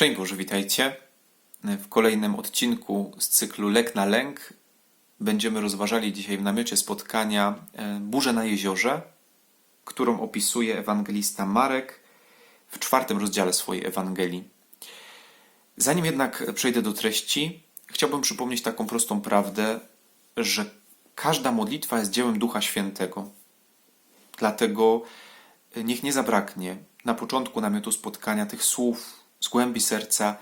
Szczęść Boże, witajcie. W kolejnym odcinku z cyklu Lek na Lęk będziemy rozważali dzisiaj w namiocie spotkania e, Burzę na jeziorze, którą opisuje ewangelista Marek w czwartym rozdziale swojej Ewangelii. Zanim jednak przejdę do treści, chciałbym przypomnieć taką prostą prawdę, że każda modlitwa jest dziełem Ducha Świętego. Dlatego e, niech nie zabraknie na początku namiotu spotkania tych słów z głębi serca: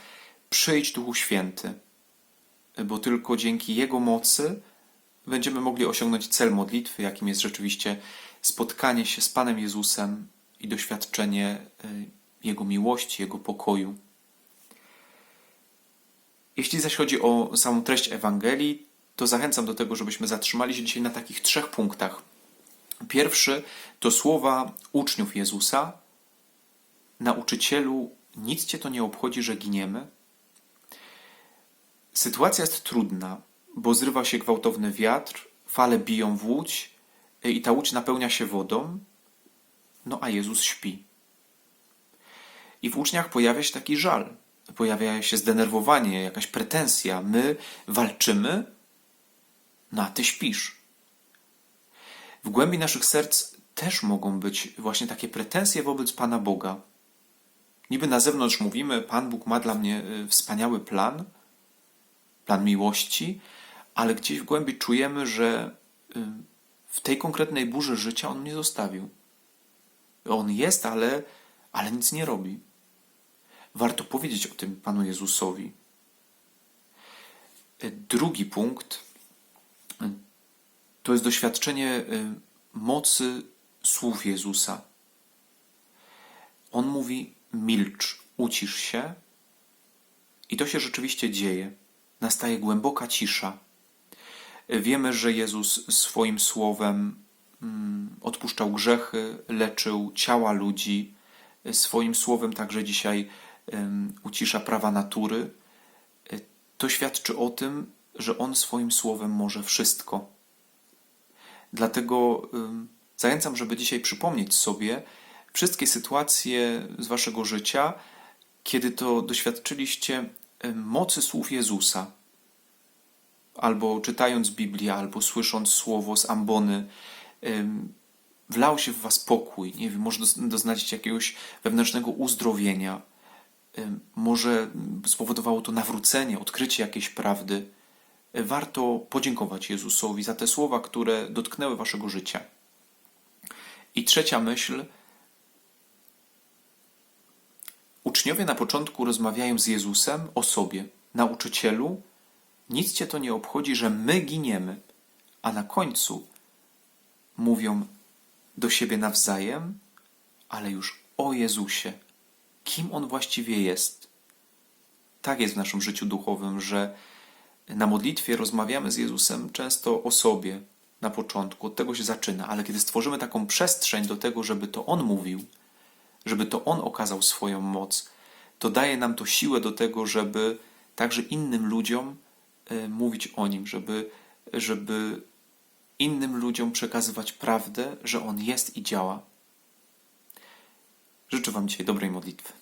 Przyjdź Duchu Święty, bo tylko dzięki Jego mocy będziemy mogli osiągnąć cel modlitwy, jakim jest rzeczywiście spotkanie się z Panem Jezusem i doświadczenie y, Jego miłości, Jego pokoju. Jeśli zaś chodzi o samą treść Ewangelii, to zachęcam do tego, żebyśmy zatrzymali się dzisiaj na takich trzech punktach. Pierwszy to słowa uczniów Jezusa: Nauczycielu, nic cię to nie obchodzi, że giniemy? Sytuacja jest trudna, bo zrywa się gwałtowny wiatr, fale biją w łódź y, i ta łódź napełnia się wodą, no a Jezus śpi. I w uczniach pojawia się taki żal, pojawia się zdenerwowanie, jakaś pretensja. My walczymy, no a ty śpisz. W głębi naszych serc też mogą być właśnie takie pretensje wobec Pana Boga. Niby na zewnątrz mówimy, Pan Bóg ma dla mnie y, wspaniały plan, plan miłości, ale gdzieś w głębi czujemy, że y, w tej konkretnej burzy życia On mnie zostawił. On jest, ale, ale nic nie robi. Warto powiedzieć o tym Panu Jezusowi. Y, Drugi punkt to jest doświadczenie mocy słów Jezusa. On mówi: milcz, ucisz się. I to się rzeczywiście dzieje. Nastaje głęboka cisza. Wiemy, że Jezus swoim słowem mm, odpuszczał grzechy, leczył ciała ludzi. Swoim słowem także dzisiaj ucisza prawa natury. To świadczy o tym, że On swoim słowem może wszystko. Dlatego zachęcam, żeby dzisiaj przypomnieć sobie, wszystkie sytuacje z waszego życia, kiedy to doświadczyliście mocy słów Jezusa, albo czytając Biblię, albo słysząc słowo z ambony, wlał się w was pokój, nie wiem, może doznać jakiegoś wewnętrznego uzdrowienia, może spowodowało to nawrócenie, odkrycie jakiejś prawdy. Warto podziękować Jezusowi za te słowa, które dotknęły waszego życia. I trzecia myśl – Uczniowie na początku rozmawiają z Jezusem o sobie, nauczycielu, nic cię to nie obchodzi, że my giniemy, a na końcu mówią do siebie nawzajem, ale już o Jezusie, kim on właściwie jest. Tak jest w naszym życiu duchowym, że na modlitwie rozmawiamy z Jezusem często o sobie na początku, od tego się zaczyna, ale kiedy stworzymy taką przestrzeń do tego, żeby to On mówił, żeby to On okazał swoją moc, to daje nam to siłę do tego, żeby także innym ludziom e, mówić o Nim, żeby, żeby innym ludziom przekazywać prawdę, że On jest i działa. Życzę Wam dzisiaj dobrej modlitwy.